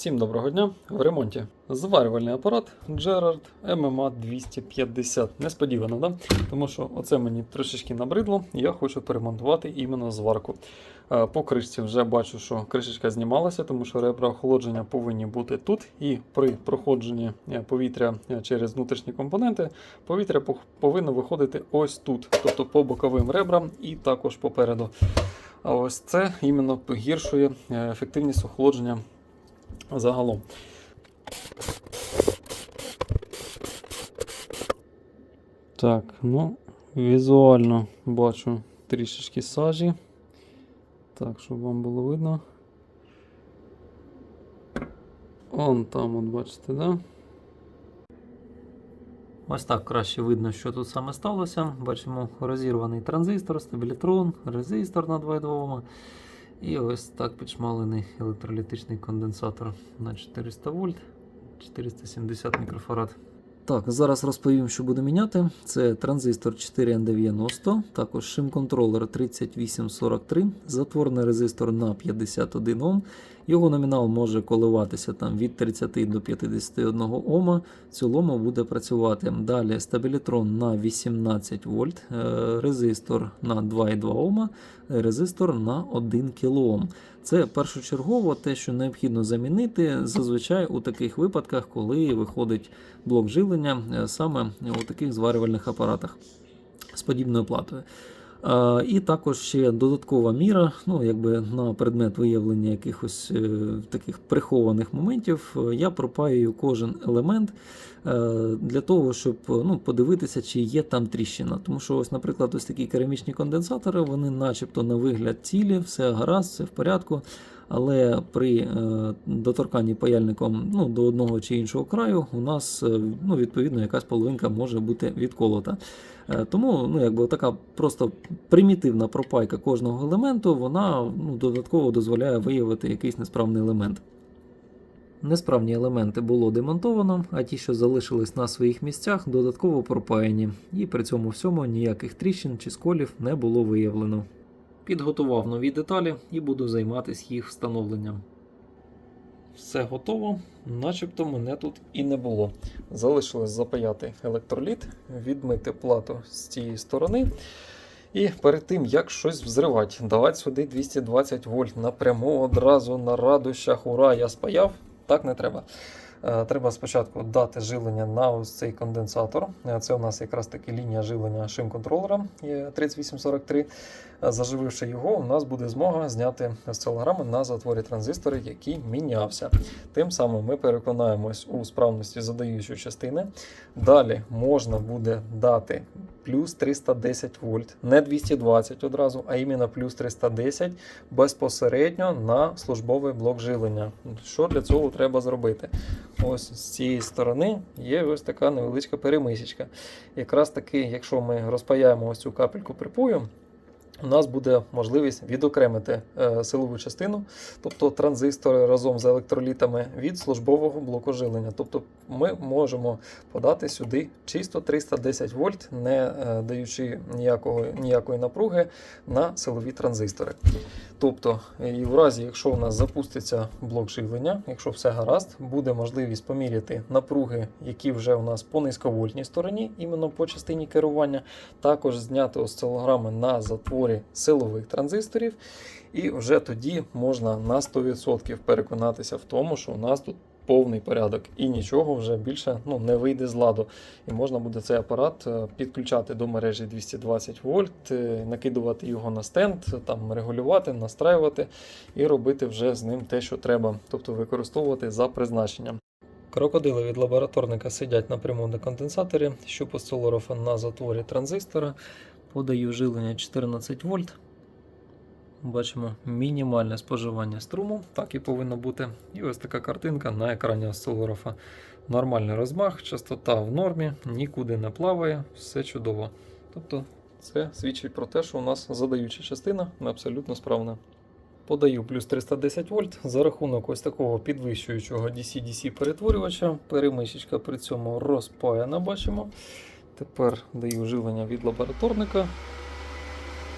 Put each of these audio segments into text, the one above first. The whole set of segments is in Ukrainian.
Всім доброго дня! В ремонті зварювальний апарат Gerard MMA 250. Несподівано, да? Тому що оце мені трошечки набридло, я хочу перемонтувати іменно зварку. Е, По кришці вже бачу, що кришечка знімалася, тому що ребра охолодження повинні бути тут. І при проходженні е, повітря е, через внутрішні компоненти повітря повинно виходити ось тут, тобто по боковим ребрам і також попереду. А ось це іменно погіршує ефективність охолодження загалом. Так, ну, візуально бачу трішечки сажі. Так, щоб вам було видно. Он там, от бачите, да? Ось так краще видно, що тут саме сталося. Бачимо розірваний транзистор, стабілітрон, резистор на 2,2 Ома. І ось так підшмалений електролітичний конденсатор на 400 вольт, 470 мікрофарад. Так, зараз розповім, що буду міняти. Це транзистор 4N90, також шим-контролер 3843, затворний резистор на 51 Ом. Його номінал може коливатися там від 30 до 51 Ома. В цілому буде працювати. Далі стабілітрон на 18 вольт, е, резистор на 2,2 Ома, резистор на 1 кОм. Це першочергово те, що необхідно замінити зазвичай у таких випадках, коли виходить блок живлення е, саме у таких зварювальних апаратах з подібною платою. І також ще додаткова міра, ну якби на предмет виявлення якихось е, таких прихованих моментів, е, я пропаюю кожен елемент е, для того, щоб ну, подивитися, чи є там тріщина. Тому що, ось, наприклад, ось такі керамічні конденсатори, вони начебто на вигляд цілі, все гаразд, все в порядку. Але при е, доторканні паяльником ну, до одного чи іншого краю у нас е, ну, відповідно якась половинка може бути відколота. Е, Тому ну, якби така просто примітивна пропайка кожного елементу, вона ну, додатково дозволяє виявити якийсь несправний елемент. Несправні елементи було демонтовано, а ті, що залишились на своїх місцях, додатково пропаяні, і при цьому всьому ніяких тріщин чи сколів не було виявлено. Підготував нові деталі і буду займатися їх встановленням. Все готово, начебто мене тут і не було. Залишилось запаяти електроліт, відмити плату з цієї сторони. І перед тим, як щось взривати, давати сюди 220 вольт напряму одразу на радощах. Ура, я спаяв. Так не треба. Е, Треба спочатку дати живлення на ось цей конденсатор. Е, Це у нас якраз таки лінія живлення шим-контролера 3843. Е, Зажививши його, у нас буде змога зняти осцилограму на затворі транзистори, який мінявся. Тим самим ми переконаємось у справності задаючої частини. Далі можна буде дати плюс 310 вольт, не 220 одразу, а іменно плюс 310 безпосередньо на службовий блок живлення. Що для цього треба зробити? Ось з цієї сторони є ось така невеличка перемисічка. Якраз таки, якщо ми розпаяємо ось цю капельку припою, у нас буде можливість відокремити е, силову частину, тобто транзистори разом з електролітами від службового блоку живлення. Тобто ми можемо подати сюди чисто 310 вольт, не е, даючи ніякого, ніякої напруги на силові транзистори. Тобто, і в разі, якщо у нас запуститься блок живлення, якщо все гаразд, буде можливість поміряти напруги, які вже у нас по низьковольтній стороні, іменно по частині керування, також зняти осцилограми на затворі силових транзисторів. І вже тоді можна на 100% переконатися в тому, що у нас тут повний порядок і нічого вже більше ну, не вийде з ладу. І можна буде цей апарат е, підключати до мережі 220 вольт, е, накидувати його на стенд, там регулювати, настраювати і робити вже з ним те, що треба, тобто використовувати за призначенням. Крокодили від лабораторника сидять напряму на конденсаторі, щуп осцилографа на затворі транзистора. Подаю жилення 14 вольт. Бачимо мінімальне споживання струму, так і повинно бути. І ось така картинка на екрані осцилографа. Нормальний розмах, частота в нормі, нікуди не плаває, все чудово. Тобто це свідчить про те, що у нас задаюча частина абсолютно справна. Подаю плюс 310 вольт за рахунок ось такого підвищуючого DC-DC перетворювача. Перемичечка при цьому розпаяна, бачимо. Тепер даю живлення від лабораторника.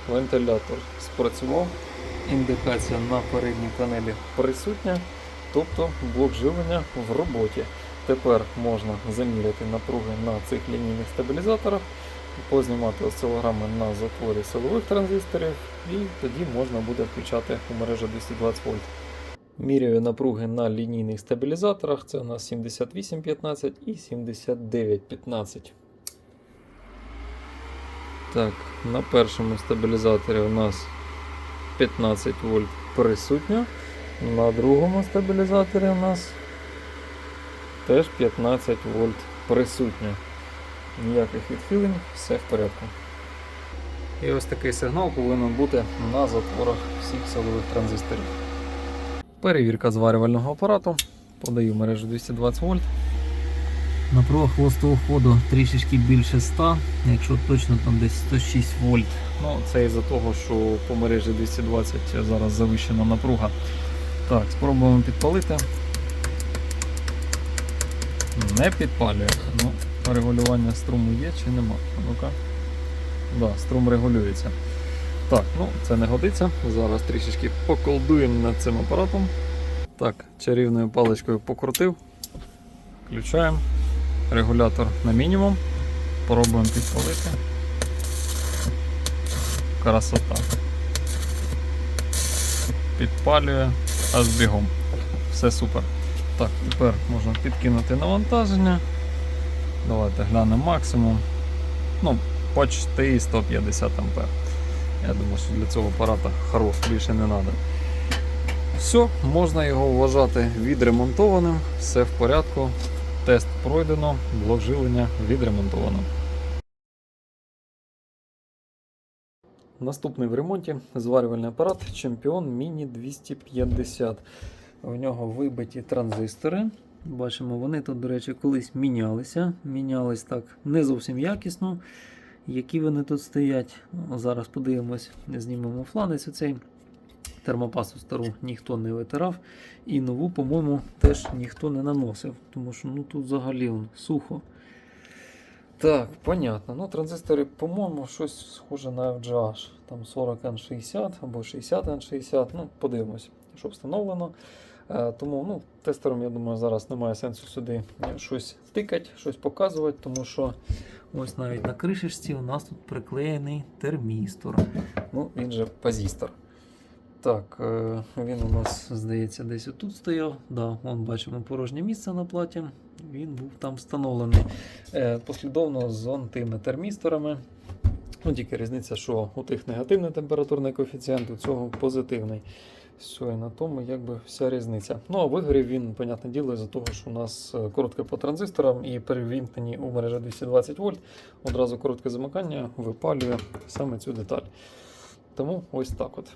Вентилятор спрацював. Індикація на передній панелі присутня. тобто блок живлення в роботі. Тепер можна заміряти напруги на цих лінійних стабілізаторах, познімати осцилограми на затворі силових транзисторів, і тоді можна буде включати у мережу 220 вольт. Міряю напруги на лінійних стабілізаторах. Це у нас 7815 і 7915. Так, на першому стабілізаторі у нас 15 вольт присутньо. На другому стабілізаторі у нас теж 15 вольт присутньо. Ніяких відхилень, все в порядку. І ось такий сигнал повинен бути на затворах всіх силових транзисторів. Перевірка зварювального апарату. Подаю мережу 220 вольт. Напруга хвостового ходу трішечки більше 100, якщо точно там десь 106 вольт. Ну, це із-за того, що по мережі 220 зараз завищена напруга. Так, спробуємо підпалити. Не підпалює. Ну, регулювання струму є чи нема. Ну-ка. Да, струм регулюється. Так, ну це не годиться. Зараз трішечки поколдуємо над цим апаратом. Так, чарівною паличкою покрутив. Включаємо. Регулятор на мінімум. Пробуємо підпалити. Красота. Підпалює аж бігом. Все супер. Так, тепер можна підкинути навантаження. Давайте глянемо максимум. Ну, почти 150 ампер. Я думаю, що для цього апарата хорош, більше не треба. Все, можна його вважати відремонтованим, все в порядку. Тест пройдено, блок живлення відремонтовано. Наступний в ремонті зварювальний апарат Чемпіон Міні 250. В нього вибиті транзистори. Бачимо, вони тут, до речі, колись мінялися. Мінялись так не зовсім якісно. Які вони тут стоять? Зараз подивимось, знімемо фланець оцей. Термопасу стару ніхто не витирав. І нову, по-моєму, теж ніхто не наносив, тому що ну, тут взагалі сухо. Так, понятно. Ну, транзистори, по-моєму, щось схоже на FGH. Там 40N60 або 60N60. Ну, подивимось, що встановлено. Е, Тому ну, тестером, я думаю, зараз немає сенсу сюди щось тикати, щось показувати, тому що ось навіть на кришечці у нас тут приклеєний термістор. Ну, він же пазістор. Так, е, він у нас, здається, десь отут стояв. Да, вон бачимо порожнє місце на платі. Він був там встановлений е, послідовно з антимитермісторами. Ну, тільки різниця, що у тих негативний температурний коефіцієнт, у цього позитивний. Все, і на тому якби вся різниця. Ну, а вигорів він, понятне діло, із-за того, що у нас е, коротке по транзисторам і перевімкнені у мережі 220 вольт. Одразу коротке замикання випалює саме цю деталь. Тому ось так от.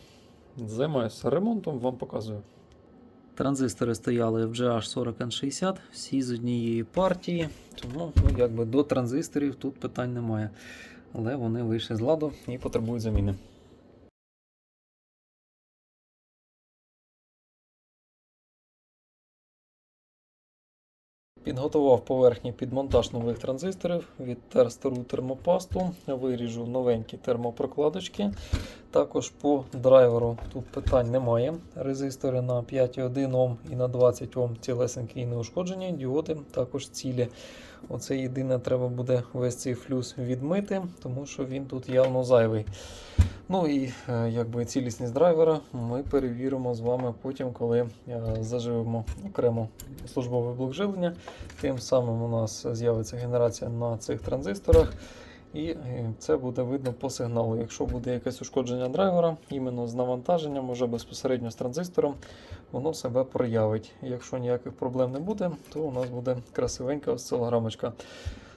Займаюся ремонтом, вам показую. Транзистори стояли в GH40N60, всі з однієї партії, тому ну, якби до транзисторів тут питань немає. Але вони вийшли з ладу і потребують заміни. Підготував поверхні під монтаж нових транзисторів, відтер стару термопасту, виріжу новенькі термопрокладочки. Також по драйверу тут питань немає. Резистори на 5,1 Ом і на 20 Ом цілесенькі і неушкоджені, діоди також цілі. Оце єдине, треба буде весь цей флюс відмити, тому що він тут явно зайвий. Ну і е, якби цілісність драйвера ми перевіримо з вами потім, коли е, заживемо окремо службовий блок живлення. Тим самим у нас з'явиться генерація на цих транзисторах. І е, це буде видно по сигналу. Якщо буде якесь ушкодження драйвера, іменно з навантаженням, уже безпосередньо з транзистором, воно себе проявить. Якщо ніяких проблем не буде, то у нас буде красивенька осцилограмочка.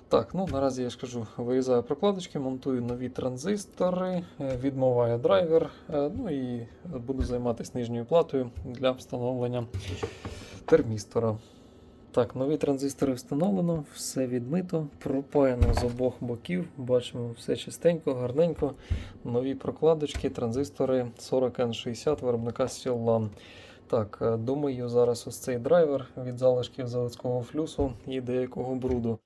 Так, ну наразі я ж кажу, вирізаю прокладочки, монтую нові транзистори, е, відмиваю драйвер, е, ну і буду займатися нижньою платою для встановлення термістора. Так, нові транзистори встановлено, все відмито, пропаяно з обох боків. Бачимо все чистенько, гарненько. Нові прокладочки, транзистори 40N60 виробника Sillan. Так, е, думаю, зараз ось цей драйвер від залишків заводського флюсу і деякого бруду.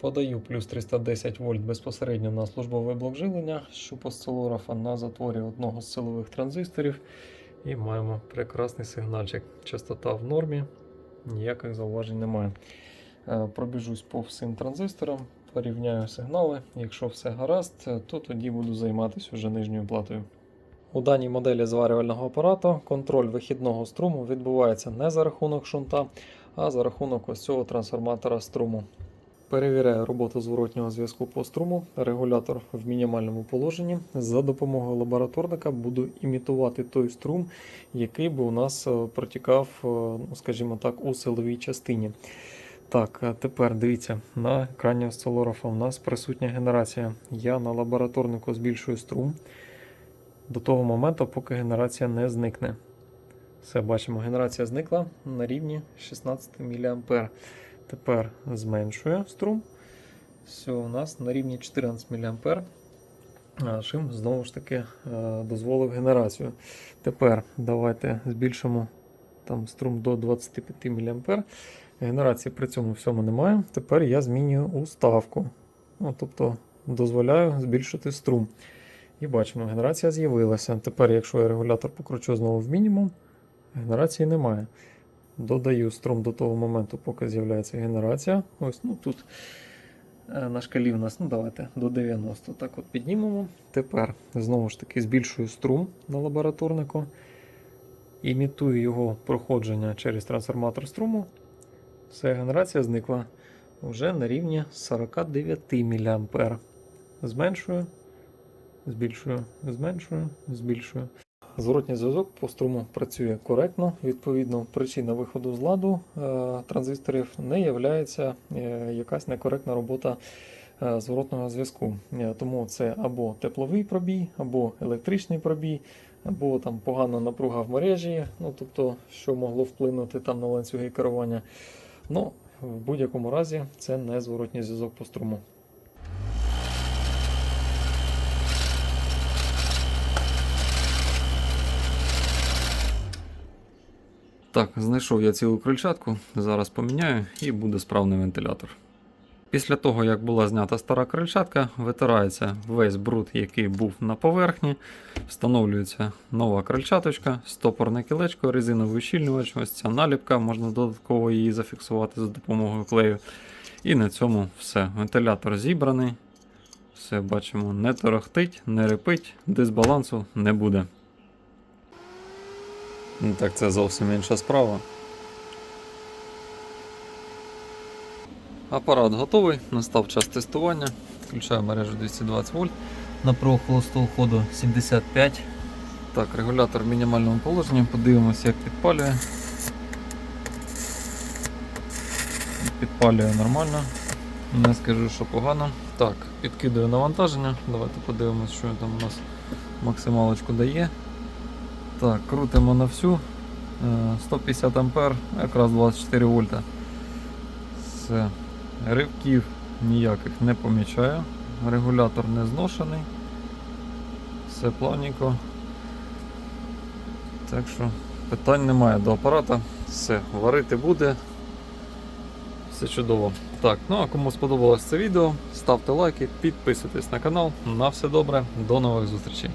Подаю плюс 310 вольт безпосередньо на службовий блок живлення, щоб осцилографа на затворі одного з силових транзисторів. І маємо прекрасний сигнальчик. Частота в нормі, ніяких зауважень немає. Е, Пробіжусь по всім транзисторам, порівняю сигнали. Якщо все гаразд, то тоді буду займатися вже нижньою платою. У даній моделі зварювального апарату контроль вихідного струму відбувається не за рахунок шунта, а за рахунок ось цього трансформатора струму. Перевіряю роботу зворотнього зв'язку по струму, регулятор в мінімальному положенні. За допомогою лабораторника буду імітувати той струм, який би у нас е, протікав, е, ну, скажімо так, у силовій частині. Так, тепер дивіться, на екрані осцилографа у нас присутня генерація. Я на лабораторнику збільшую струм до того моменту, поки генерація не зникне. Все, бачимо, генерація зникла на рівні 16 мА. Тепер зменшую струм. Все, у нас на рівні 14 мА. Шим знову ж таки е, дозволив генерацію. Тепер давайте збільшимо там струм до 25 мА. Генерації при цьому всьому немає. Тепер я змінюю уставку. Ну, тобто дозволяю збільшити струм. І бачимо, генерація з'явилася. Тепер, якщо я регулятор покручу знову в мінімум, генерації немає. Додаю струм до того моменту, поки з'являється генерація. Ось ну тут е, на шкалі в нас, ну давайте до 90. Так от піднімемо. Тепер знову ж таки збільшую струм на лабораторнику. Імітую його проходження через трансформатор струму. Все, генерація зникла вже на рівні 49 мА. Зменшую, збільшую, зменшую, збільшую. Зворотній зв'язок по струму працює коректно. Відповідно, причина виходу з ладу е, транзисторів не є якась некоректна робота е, зворотного зв'язку. Е, Тому це або тепловий пробій, або електричний пробій, або там погана напруга в мережі, ну тобто, що могло вплинути там на ланцюги керування. Ну, в будь-якому разі це не зворотній зв'язок по струму. Так, знайшов я цілу крильчатку, зараз поміняю і буде справний вентилятор. Після того, як була знята стара крильчатка, витирається весь бруд, який був на поверхні, встановлюється нова крильчаточка, стопорне кілечко, резиновий ущільнювач, ось ця наліпка, можна додатково її зафіксувати за допомогою клею. І на цьому все. Вентилятор зібраний. Все бачимо, не торохтить, не репить, дисбалансу не буде. Ну, Так, це зовсім інша справа. Апарат готовий, настав час тестування. Включаю мережу 220 вольт. Напругу холостого ходу 75. Так, регулятор в мінімальному положенні. Подивимося, як підпалює. Підпалює нормально. Не скажу, що погано. Так, підкидаю навантаження. Давайте подивимося, що там у нас максималочку дає. Так, крутимо на всю. Е, 150 ампер, якраз 24 вольта. Все. Ривків ніяких не помічаю. Регулятор не зношений. Все плавненько. Так що питань немає до апарата. Все, варити буде. Все чудово. Так, ну а кому сподобалось це відео, ставте лайки, підписуйтесь на канал. На все добре, до нових зустрічей.